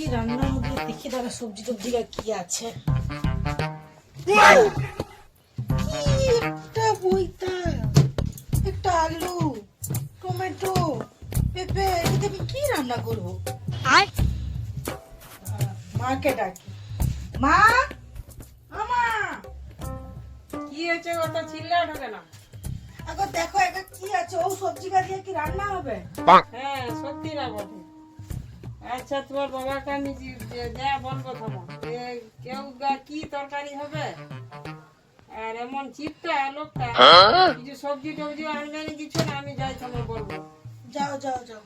কি রান্না হবে দেখি দাঁড়া সবজি টবজি কি আছে। একটা বইতা একটা আলু টমেটো পেঁপে এটাতে আমি কি রান্না করব? আর মাকে ডাকি। মা আমা কি হয়েছে অত চিল্লাট হবে না আগো দেখো এটা কি আছে ও সবজি গা কি রান্না হবে? হ্যাঁ সত্যি না বটে। আচ্ছা তোমার বাবাকে আমি যে- বলব থামো যে কেউ গা কি তরকারি হবে? আর এমন চিপটা লোকটা কিছু সবজি টবজি আনবে কিছু না আমি যাই তোমার বলব। যাও যাও যাও।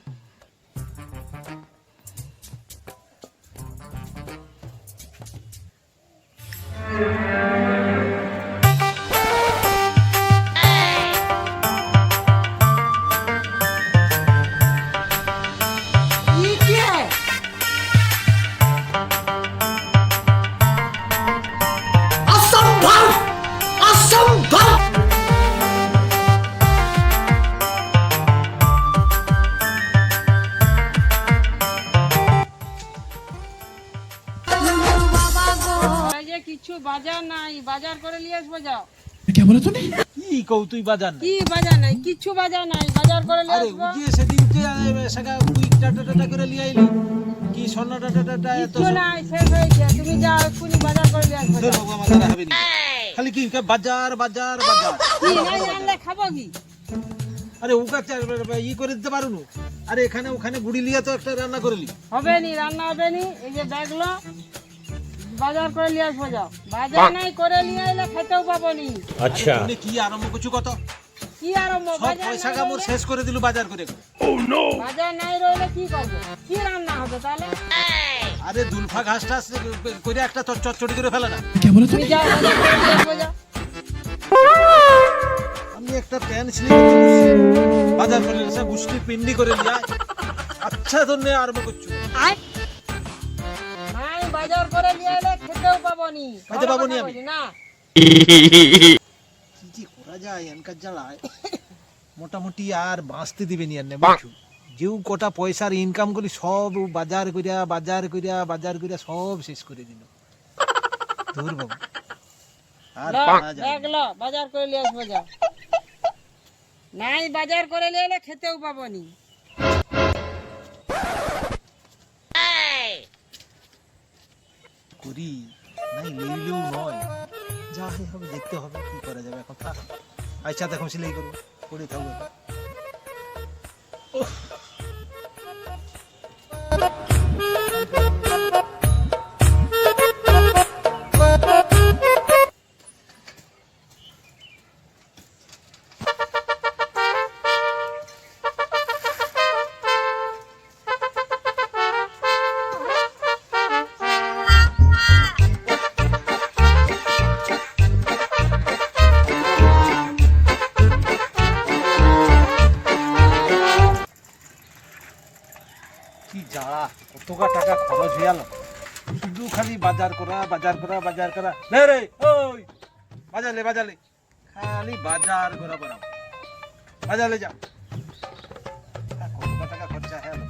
বাজার নাই বাজার করে নিয়ে আসব যাও। কি কৌ তুই বাজার না কি বাজার নাই? কিছু বাজার নাই বাজার করে নিয়ে আরে আসব। উজিয়ে সেদিনকে সেটা তুই টাটা টাটা করে লিয়ে আইলি? কি স্বর্ণ টাটা টাটা এত কিছু নাই শেষ হয়েছে তুমি যাও এক্ষুনি বাজার করে নিয়ে আসব তোর বাবা আমার হবে না খালি কি বাজার বাজার বাজার। কি নাই আনলে খাব কি? আরে ওকে ই করে দিতে পারো আরে এখানে ওখানে গুড়ি লিয়ে তো একটা রান্না করে লি। হবে নি রান্না হবে নি। এই যে দেখল বাজার করে নিয়ে আসব যাও। বাজার নাই করে নিয়ে এলে খেতেও পাবো নি তুমি কি আরম্ভ করছ কত? কি আরম্ভ? সব বাজার পয়সা কামড় শেষ করে দিলু বাজার করে। করে। বাজার নাই রইলে কি করব? কি রান্না হবে তাহলে? আরে দুলফা ঘাস টাস করে একটা তোর চচ্চড়ি করে ফেলে না। তুমি যাও বাজার করে নিয়ে আসব যাও। আমি একটা প্যান সিলিং বাজার করে এসে গুষ্টি পিন্ডি করে লিয়া আচ্ছা ধন্য আরম্ভ করছ। আর নাই বাজার করে নিয়ে আমি। না? কি যে করা যায় এনকার জ্বালায়। মোটামুটি আর বাঁচতে দিবে নি আর নে বুঝছ? যেও কটা পয়সার ইনকাম করি সব বাজার করিয়া বাজার করিয়া বাজার করিয়া সব শেষ করে দিল। দূর বাবু। আর বাজার করে আসব নাই বাজার করে নিয়ে এলে খেতেও পাবো করি। নাই লইলেও নয়। যা হবে, দেখতে হবে, কি করা যাবে এখন। থাক আচ্ছা দেখো, সেলাই করব করে থাকব এখন। কি যা কতকা টাকা খরচ হয়ে গেল শুধু খালি বাজার করা বাজার করা বাজার করা রে রে ওই বাজালে বাজালে খালি বাজার করা বড় বাজালে যা আর কতকা টাকা খরচা হয়ে গেল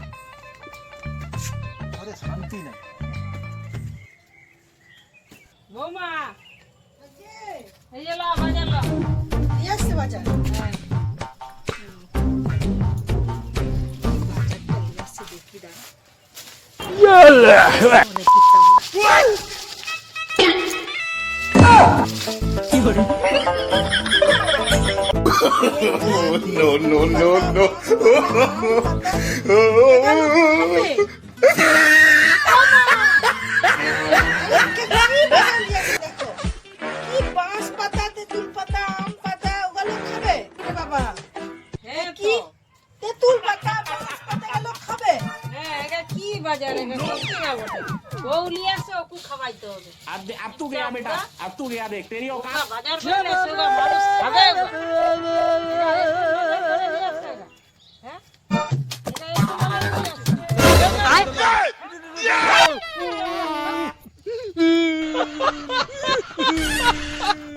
ঘরে শান্তি নাই। বৌমা এই যে লো, বাজার no, no, no, no. बाजार है सब्जी ना बोले वो लिया से ओकू खवाई तो अब अब तू गया बेटा अब तू गया देख तेरी औकात बाजार में ले सोगा मारो सगे Yeah!